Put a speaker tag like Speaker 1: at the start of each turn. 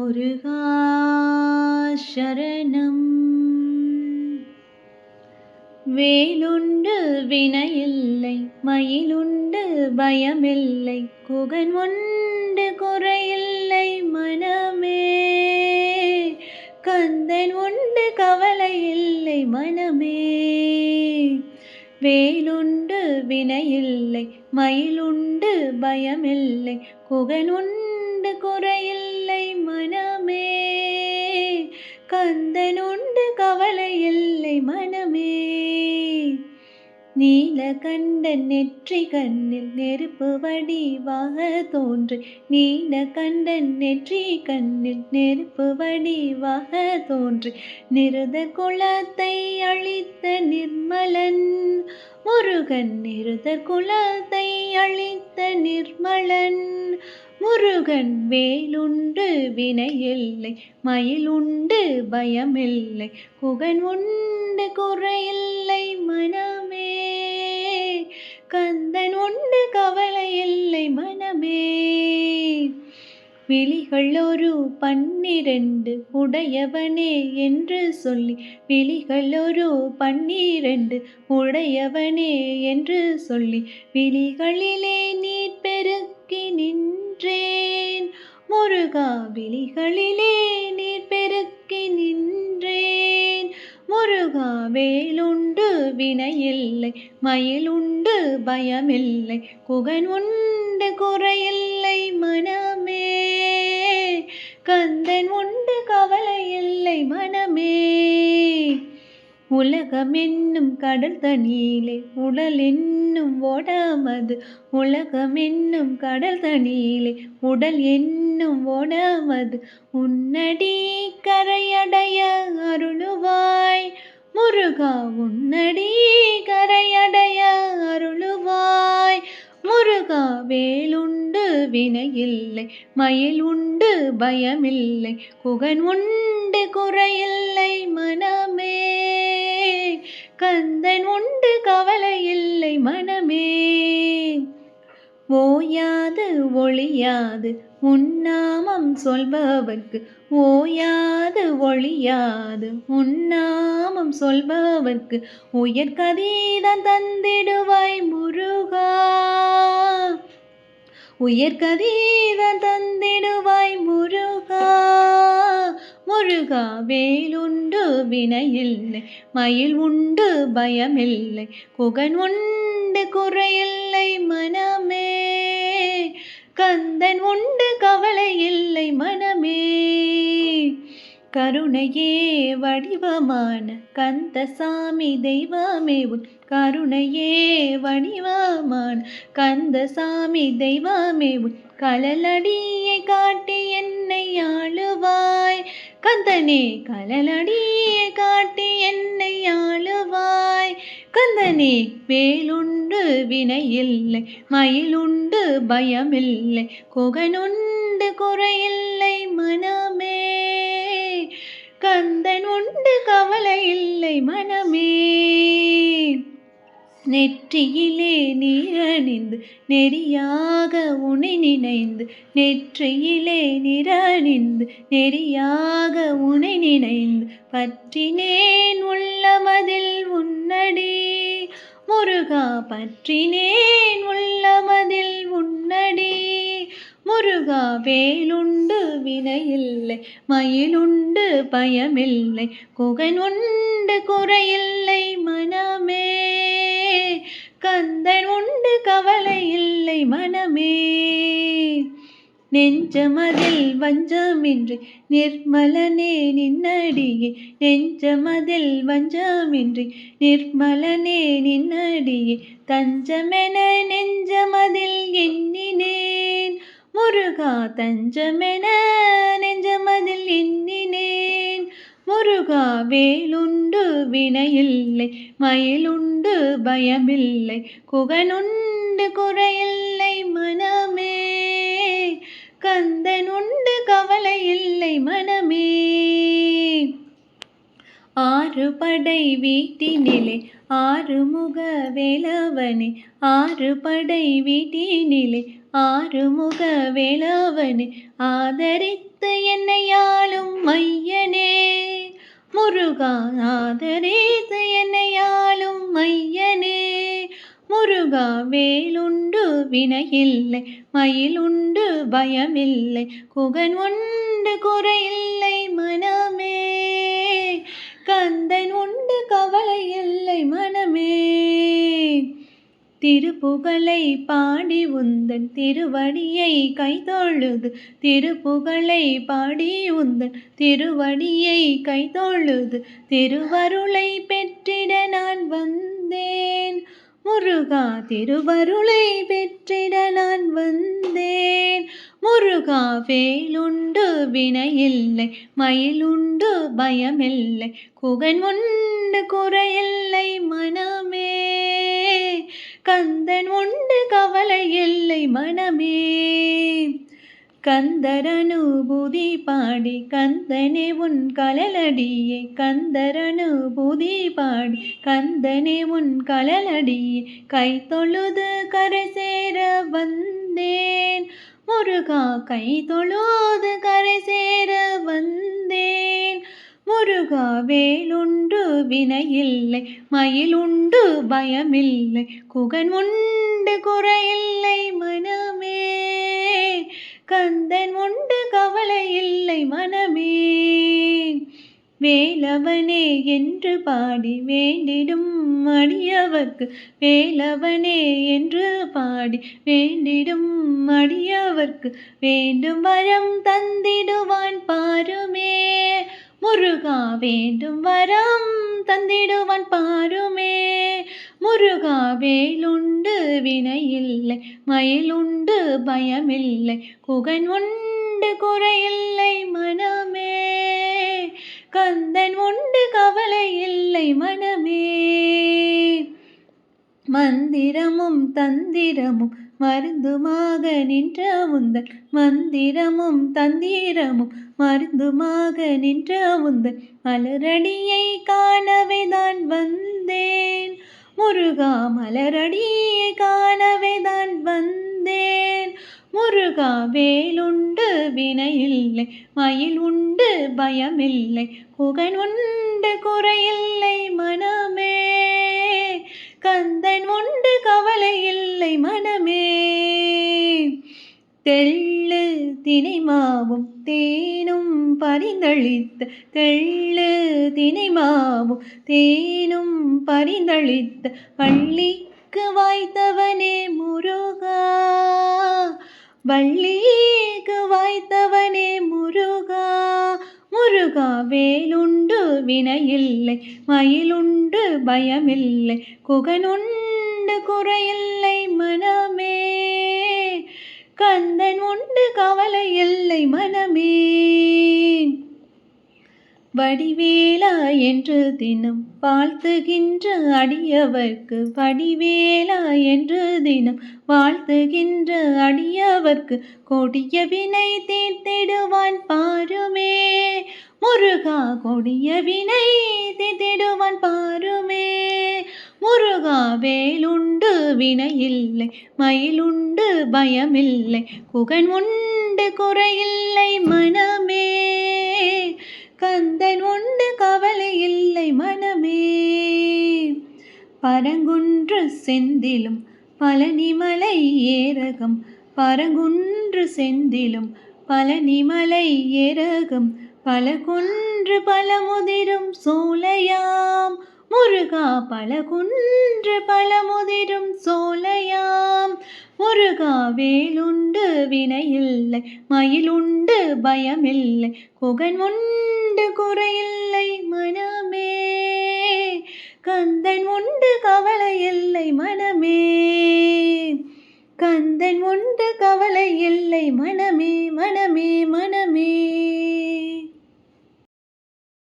Speaker 1: முருகா சரணம். வேலுண்டு வினையில்லை மயிலுண்டு பயமில்லை குகன் உண்டு குறையில்லை மனமே. கந்தன் உண்டு கவலை இல்லை மனமே. வேலுண்டு வினையில்லை மயிலுண்டு பயமில்லை குகன் உண்டு குறையில்லை மனமே. கந்தனுண்டு கவலை இல்லை மனமே. நீலகண்டன் நெற்றி கண்ணில் நெருப்பு வடிவாக தோன்று நீலகண்டன் நெற்றி கண்ணில் நெருப்பு வடிவாக தோன்று நிருத குலத்தை அழித்த நிர்மலன் முருகன் நிருத குலத்தை அழித்த நிர்மலன். முருகன் வேலுண்டு வினையில்லை மயிலுண்டு பயமில்லை குகன் உண்டு குறையில்லை மனமே. கந்தன் உண்டு கவலையில்லை மன விழிகள் ஒரு பன்னிரண்டு உடையவனே என்று சொல்லி விழிகள் ஒரு பன்னிரண்டு உடையவனே என்று சொல்லி விழிகளிலே நீர் பெருக்கி நின்றேன். முருகா விழிகளிலே நீர் பெருக்கி நின்றேன். முருகா வேலுண்டு வினையில்லை மயிலுண்டு பயமில்லை குகன் உண்டு குறையில்லை மனம் கந்தன் உண்டு கவலை இல்லை மனமே. உலகம் என்னும் கடல் தனியிலே உடல் என்னும் ஓடாமது. உலகம் என்னும் கடல் தனியிலே உடல் என்னும் ஓடாமது. உன்னடி கரையடைய அருளுவாய். முருகா உன்னடி கரையடைய அருளுவாய். முருகா வேலுன் வினையில்லை மயில் உண்டு பயமில்லை குகன் உண்டு குறையில்லை மனமே கந்தன் உண்டு கவலையில்லை மனமே ஓயாது ஒளியாது உன்னாமம் சொல்பவர்க்கு ஓயாது ஒளியாது உன்னாமம் சொல்பவர்க்கு உயர்கதீதான் தந்திடுவாய் முருகா. உயர்கதீதான் தந்திடுவாய் முருகா. முருகா வேலுண்டு வினையில்லை மயில் உண்டு பயமில்லை குகன் உண்டு குறையில்லை மனமே. கந்தன் உண்டு கவலையில்லை கருணையே வடிவமான கந்தசாமி தெய்வமே உன் கருணையே வடிவமான கந்தசாமி தெய்வமே உன் கலலடியை காட்டி என்னை ஆளுவாய். கந்தனே கலலடியை காட்டி என்னை ஆளுவாய். கந்தனே வேலுண்டு வினையில்லை மயிலுண்டு பயமில்லை குகனுண்டு குறையில்லை மனமே. கந்தன் உண்டு கவலை இல்லை மனமே. நெற்றியிலே நீரணிந்து நெறியாக உனை நினைந்து நெற்றியிலே நிரணிந்து நெறியாக உனை நினைந்து பற்றினேன் உள்ளமதில் உன்னடி. முருகா பற்றினேன் உள்ளமதில் உன்னடி. முருகா வேலுண்டு வினையில்லை மயிலுண்டு பயமில்லை குகன் உண்டு குறையில்லை மனமே. கந்தன் உண்டு கவலை இல்லை மனமே. நெஞ்சமதில் வஞ்சமின்றி நிர்மலனே நின்னடியே. நெஞ்சமதில் வஞ்சமின்றி நிர்மலனே நின்னடியே. தஞ்சமென நெஞ்சமதில் எண்ணினேன். முருகா தஞ்சமென நெஞ்சமதில் எண்ணினேன். முருகா வேலுண்டு வினையில்லை மயிலுண்டு பயமில்லை குகனுண்டு குறையில்லை மனமே. கந்தனுண்டு கவலையில்லை மனமே. ஆறு படை வீட்டினிலே ஆறு முக வேலவனே ஆறு படை வீட்டினிலே ஆறு முக வேலவனே ஆதரித்து என்னை மையனே. முருகா ஆதரேது என்னையாளும் மையனே. முருகா வேலுண்டு வினையில்லை மயிலுண்டு பயமில்லை குகன் உண்டு குறையில்லை மனமே. கந்தன் உண்டு கவலை இல்லை மனமே. திருப்புகழை பாடி உந்தன் திருவடியை கைதொழுது திருப்புகழை பாடி உந்தன் திருவடியை கைதொழுது திருவருளை பெற்றிட நான் வந்தேன். முருகா திருவருளை பெற்றிட நான் வந்தேன். முருகா வேலுண்டு வினையில்லை மயிலுண்டு பயமில்லை குகன் உண்டு குறையில்லை மனமே. கந்தன் உண்டு கவலை இல்லை மனமே கந்தரனுபூதி பாடி கந்தனே உன் கலலடியே. கந்தரனுபூதி பாடி கந்தனே உன் கலலடியே. கை தொழுது கரை சேர வந்தேன். முருகா கை தொழுது கரை சேர வந்தேன். முருகா வேலுண்டு வினையில்லை மயிலுண்டு பயமில்லை குகன் உண்டு குறையில்லை மனமே. கந்தன் உண்டு கவலை இல்லை மனமே. வேலவனே என்று பாடி வேண்டிடும் அடியவர்க்கு வேலவனே என்று பாடி வேண்டிடும் அடியவர்க்கு வேண்டும் வரம் தந்திடுவான் பாருமே. முருகா வேண்டும் வரம் தந்திடுவான் பாருமே. முருகா வேலுண்டு வினையில்லை மயிலுண்டு பயமில்லை குகன் உண்டு குறையில்லை மனமே. கந்தன் உண்டு கவலை இல்லை மனமே. மந்திரமும் தந்திரமும் மருந்துமாக நின்ற உந்தன். மந்திரமும் தந்திரமும் மருந்துமாக நின்ற உந்தன். மலரடியை காணவே தான் வந்தேன். முருகா மலரடியை காணவே தான் வந்தேன். முருகா வேலுண்டு வினையில்லை மயில் உண்டு பயமில்லை குகன் உண்டு குறையில்லை மனமே. கந்தன் உண்டு கவலை இல்லை மனமே. தெள்ளு தினைமாவும் தேனும் பரிந்தளித்த தெள்ளு தினைமாவும் தேனும் பரிந்தளித்த பள்ளிக்கு வாய்த்தவனே முருகா. வள்ளிக்கு வாய்த்தவனே முருகா. முருகா வேலுண்டு வினையில்லை மயிலுண்டு பயமில்லை குகனுண்டு குறையில்லை மனமே. கந்தன் உண்டு கவலை இல்லை மனமே. வடிவேலா என்று தினம் வாழ்த்துகின்ற அடியவர்க்கு வடிவேலா என்று தினம் வாழ்த்துகின்ற அடியவர்க்கு கொடிய வினை தீர்த்திடுவான் பாருமே. முருகா கொடிய வினை தீர்த்திடுவான் பாருமே. முருகா வேலுண்டு வினையில்லை மயிலுண்டு பயமில்லை குகன் உண்டு குறையில்லை மனமே. கந்தன் உண்டு கவலை இல்லை மனமே. பரங்குன்று செந்திலும் பழனிமலை ஏரகம். பரங்குன்று செந்திலும் பழனிமலை ஏரகம். பல குன்று பல முதிரும் சோலையாம். முருகா பல குன்று பல முதிரும் சோலையாம். முருகா வேலுண்டு வினையில்லை மயிலுண்டு பயமில்லை குகன் உண்டு குறையில்லை மனமே. கந்தன் உண்டு கவலை இல்லை மனமே. கந்தன் உண்டு கவலை இல்லை மனமே மனமே மனமே.